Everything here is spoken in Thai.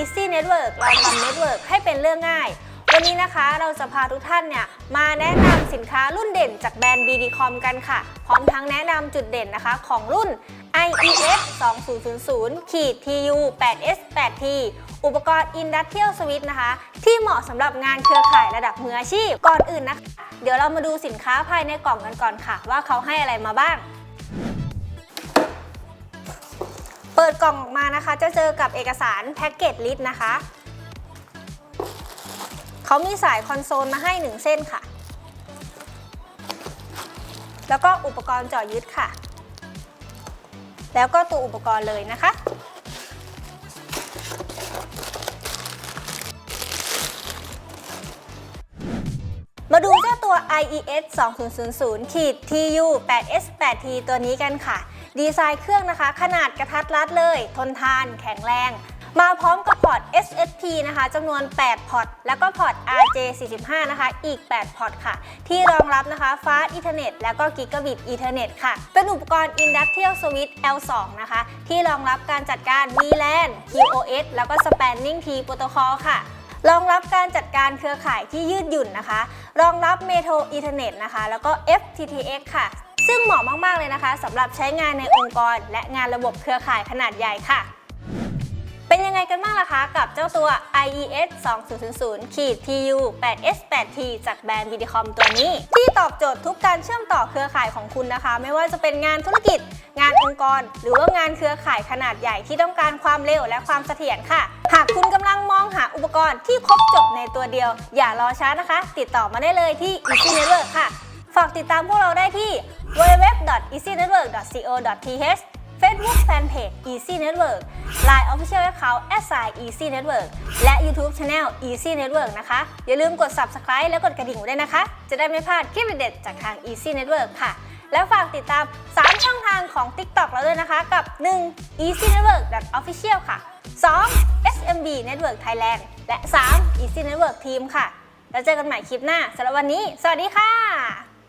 Easy Network เราทำ Network ให้เป็นเรื่องง่าย วันนี้นะคะเราจะพาทุกท่านเนี่ยมาแนะนำสินค้ารุ่นเด่นจากแบรนด์ BDCom กันค่ะ พร้อมทั้งแนะนำจุดเด่นนะคะของรุ่น IES 2000ขีด TU 8S 8T อุปกรณ์ Industrial Switch นะคะ ที่เหมาะสำหรับงานเครือข่ายระดับมืออาชีพ ก่อนอื่นนะคะ เดี๋ยวเรามาดูสินค้าภายในกล่องกันก่อนค่ะ ว่าเขาให้อะไรมาบ้าง ดกล่องออกมานะคะ จะเจอกับเอกสารแพ็กเกจลิสต์นะคะ เขามีสายคอนโซลมาให้ 1 เส้นค่ะ แล้วก็อุปกรณ์เจาะยึดค่ะ แล้วก็ตัวอุปกรณ์เลยนะคะ IES 2000ขีด TU 8S 8T ตัวนี้กันค่ะ ดีไซน์เครื่องนะคะ ขนาดกระทัดรัดเลย ทนทาน แข็งแรง มาพร้อมกับพอร์ต SSP นะคะจำนวน 8 พอร์ต แล้วก็พอร์ต RJ45 นะคะ อีก 8 พอร์ตค่ะ ที่รองรับนะคะ Fast Ethernet แล้วก็ Gigabit Ethernet ค่ะ เป็นอุปกรณ์ Industrial Switch L2 นะคะ ที่รองรับการจัดการ VLAN QoS แล้วก็ Spanning Tree Protocol ค่ะ รองรับการจัดการเครือข่ายที่ยืดหยุ่นนะคะ รองรับเมโทรอินเทอร์เน็ตนะคะ แล้วก็ FTTX ค่ะ ซึ่งเหมาะมาก ๆ เลยนะคะสำหรับใช้งานในองค์กร และงานระบบเครือข่ายขนาดใหญ่ค่ะ กันบ้างล่ะคะกับเจ้าตัว IES 2000ขีด TU 8S 8T จากแบรนด์ Vidicom ตัวนี้ ที่ตอบโจทย์ทุกการเชื่อมต่อเครือข่ายของคุณนะคะ ไม่ว่าจะเป็นงานธุรกิจ งานองค์กร หรือว่างานเครือข่ายขนาดใหญ่ที่ต้องการความเร็วและความเสถียรค่ะ หากคุณกำลังมองหาอุปกรณ์ที่ครบจบในตัวเดียว อย่ารอช้านะคะ ติดต่อมาได้เลยที่ Easy Network ค่ะ ฝากติดตามพวกเราได้ที่ www.easynetwork.co.th Facebook Fanpage Easy Network Line Official Account s i Easy Network และ YouTube Channel Easy Network นะคะ อย่าลืมกด Subscribe และกดกระดิ่งไว้ด้วยนะคะ จะได้ไม่พลาดคลิปเด็ดจากทาง Easy Network ค่ะ แล้วฝากติดตาม 3 ช่องทางของ TikTok เราด้วยนะคะ กับ 1. Easy Network Official ค่ะ 2. SMB Network Thailand และ 3. Easy Network Team ค่ะ แล้วเจอกันใหม่คลิปหน้าสำหรับวันนี้ สวัสดีค่ะ